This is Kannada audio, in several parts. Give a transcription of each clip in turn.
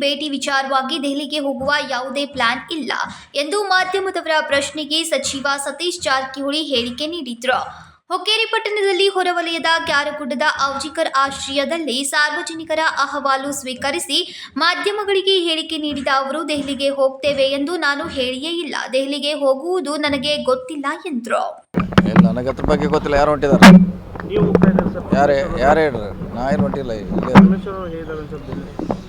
ಭೇಟಿ ವಿಚಾರವಾಗಿ ದೆಹಲಿಗೆ ಹೋಗುವ ಯಾವುದೇ ಪ್ಲಾನ್ ಇಲ್ಲ ಎಂದು ಮಾಧ್ಯಮದವರ ಪ್ರಶ್ನೆಗೆ ಸಚಿವ ಸತೀಶ್ ಜಾರಕಿಹೊಳಿ ಹೇಳಿಕೆ ನೀಡಿದ್ರು. ಹೊಕ್ಕೇರಿ ಪಟ್ಟಣದಲ್ಲಿ ಹೊರವಲಯದ ಕ್ಯಾರಗುಡ್ಡದ ಔಜಿಕರ್ ಆಶ್ರಯದಲ್ಲಿ ಸಾರ್ವಜನಿಕರ ಅಹವಾಲು ಸ್ವೀಕರಿಸಿ ಮಾಧ್ಯಮಗಳಿಗೆ ಹೇಳಿಕೆ ನೀಡಿದ ಅವರು, ದೆಹಲಿಗೆ ಹೋಗ್ತೇವೆ ಎಂದು ನಾನು ಹೇಳಿಯೇ ಇಲ್ಲ. ದೆಹಲಿಗೆ ಹೋಗುವುದು ನನಗೆ ಗೊತ್ತಿಲ್ಲ ಎಂದರು. ನೀವು ಹೋಗ್ತಾ ಇದ್ದಾರೆ ಸರ್? ಯಾರೇ ಯಾರು ಹೇಳ್ರಿ. ನಾ ಏನು ಹೊಂಟಿಲ್ಲ ಇಲ್ಲಿ ಪರಮೇಶ್ವರ್ ಅವರು ಹೇಳಿದ್ದಾರೆ sir Delhi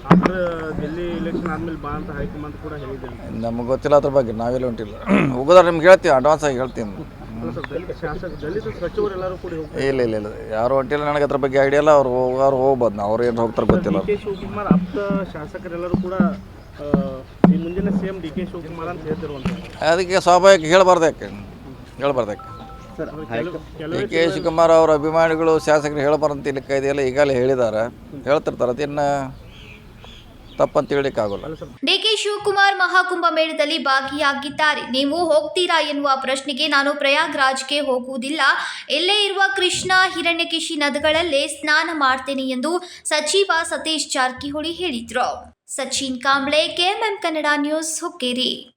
after Delhi election ಆದ್ಮೇಲೆ ಬಾ ಅಂತ ಹೈಕಮಾಂಡ್ ಕೂಡ ಹೇಳಿದ್ದಾರೆ ನಮಗೆ ಗೊತ್ತಿಲ್ಲ ಅದ್ರ ಬಗ್ಗೆ ನಾವೆಲ್ಲ ಹೊಂಟಿಲ್ಲ. ಹೋಗೋದ್ರ ನಿಮ್ಗೆ ಹೇಳ್ತೀವಿ ಅಡ್ವಾನ್ಸ್ ಆಗಿ ಹೇಳ್ತೀನಿ. ಅಲ್ಲ ಸರ್ ದಲಿತ ಶಾಸಕ ದಲಿತ ಸಚಿವರೆಲ್ಲರೂ ಕೂಡ ಹೋಗ್ತಾರೆ. ಇಲ್ಲ ಇಲ್ಲ ಇಲ್ಲ. ಯಾರು ಹೊಂಟಿಲ್ಲ ನನಗೆ ಅದ್ರ ಬಗ್ಗೆ ಐಡಿಯಾ ಇಲ್ಲ. ಅವ್ರು ಹೋಗೋರು ಹೋಗ್ಬೋದು. ನಾವು ಅವ್ರು ಏನು ಹೋಗ್ತಾರೆ ಗೊತ್ತಿಲ್ಲ. ಡಿ ಕೆ ಶಿವಕುಮಾರ್ ಆಪ್ತ ಶಾಸಕರೆಲ್ಲರೂ ಕೂಡ ಆ, ಈ ಮುಂದಿನ ಡಿ ಕೆ ಶಿವಕುಮಾರ್ ಅಂತ ಹೇಳ್ತಿರುವಂಥದ್ದು ಅದಕ್ಕೆ ಸ್ವಾಭಾವಿಕ ಹೇಳ್ಬಾರ್ದು ಯಾಕೆ? ಹೇಳ್ಬಾರ್ದು ಯಾಕೆ? ಡಿ ಕೆ ಶಿವಕುಮಾರ್ ಅವರ ಅಭಿಮಾನಿಗಳು ಶಾಸಕರು ಹೇಳಬಾರಂತ ಇಲ್ಲಿ ಇದೆಯಲ್ಲ ಈಗಲೇ ಹೇಳಿದ್ದಾರೆ. ಹೇಳ್ತಿರ್ತಾರೆ ಡಿ ಕೆ ಶಿವಕುಮಾರ್ ಮಹಾಕುಂಭ ಮೇಳದಲ್ಲಿ ಭಾಗಿಯಾಗಿದ್ದಾರೆ. ನೀವು ಹೋಗ್ತೀರಾ ಎನ್ನುವ ಪ್ರಶ್ನೆಗೆ ನಾನು ಪ್ರಯಾಗ್ರಾಜ್ಗೆ ಹೋಗುವುದಿಲ್ಲ. ಎಲ್ಲೇ ಇರುವ ಕೃಷ್ಣ ಹಿರಣ್ಯಕೇಶಿ ನದಿಗಳಲ್ಲೇ ಸ್ನಾನ ಮಾಡ್ತೇನೆ ಎಂದು ಸಚಿವ ಸತೀಶ್ ಜಾರಕಿಹೊಳಿ ಹೇಳಿದ್ರು. Sachin Kamble KMM Kannada news Hukkeri.